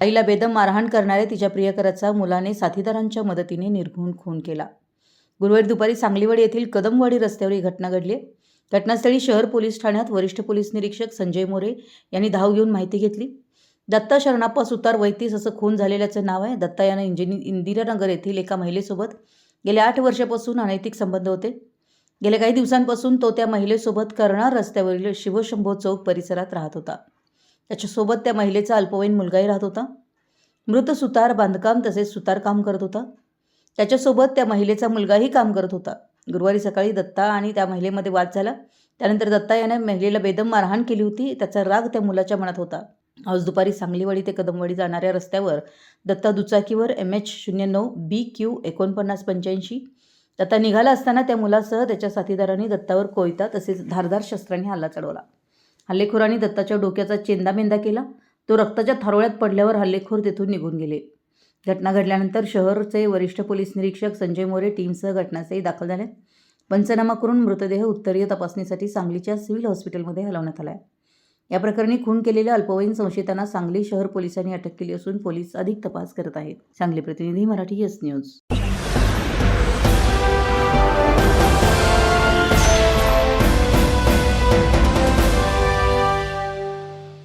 आईला बेदम मारहाण करणाऱ्या तिच्या प्रियकराचा मुलाने साथीदारांच्या मदतीने निर्घुण खून केला. गुरुवारी दुपारी सांगलीवाडी येथील कदमवाडी रस्त्यावर ही घटना घडली घटनास्थळी शहर पोलीस ठाण्यात वरिष्ठ पोलीस निरीक्षक संजय मोरे यांनी धाव घेऊन माहिती घेतली. दत्ता शरणाप्पा सुतार वैतीस असं खून झालेल्याचं नाव आहे. दत्ता यानं इंजिनी इंदिरानगर येथील एका महिलेसोबत गेल्या आठ वर्षापासून अनैतिक संबंध होते. गेल्या काही दिवसांपासून तो त्या महिलेसोबत कर्णार रस्त्यावरील शिवशंभो चौक परिसरात राहत होता. त्याच्यासोबत त्या महिलेचा अल्पवयीन मुलगाही राहत होता. मृत सुतार बांधकाम तसेच सुतारकाम करत होता. त्याच्यासोबत त्या महिलेचा मुलगाही काम करत होता. गुरुवारी सकाळी दत्ता आणि त्या महिलेमध्ये वाद झाला. त्यानंतर दत्ता याने महिलेला बेदम मारहाण केली होती. त्याचा राग त्या मुलाच्या मनात होता. आज दुपारी सांगलीवाडी ते कदमवाडी जाणाऱ्या रस्त्यावर दत्ता दुचाकीवर एम एच शून्य नऊ बी क्यू एकोणपन्नास पंच्याऐंशी. दत्ता निघाला असताना त्या मुलासह त्याच्या साथीदारांनी दत्तावर कोयता तसेच धारदार शस्त्रांनी हल्ला चढवला. हल्लेखोरांनी दत्ताच्या डोक्याचा चेंदामेंदा केला तो रक्ताच्या थारोळ्यात पडल्यावर हल्लेखोर तेथून निघून गेले. घटना घडल्यानंतर शहरचे वरिष्ठ पोलीस निरीक्षक संजय मोरे टीमसह घटनास्थळी दाखल झाले. पंचनामा करून मृतदेह उत्तरीय तपासणीसाठी सांगलीच्या सिव्हिल हॉस्पिटलमध्ये हलवण्यात आला आहे या प्रकरणी खून केलेल्या अल्पवयीन संशयितांना सांगली शहर पोलिसांनी अटक केली असून पोलीस अधिक तपास करत आहेत. सांगली प्रतिनिधी मराठी एस न्यूज.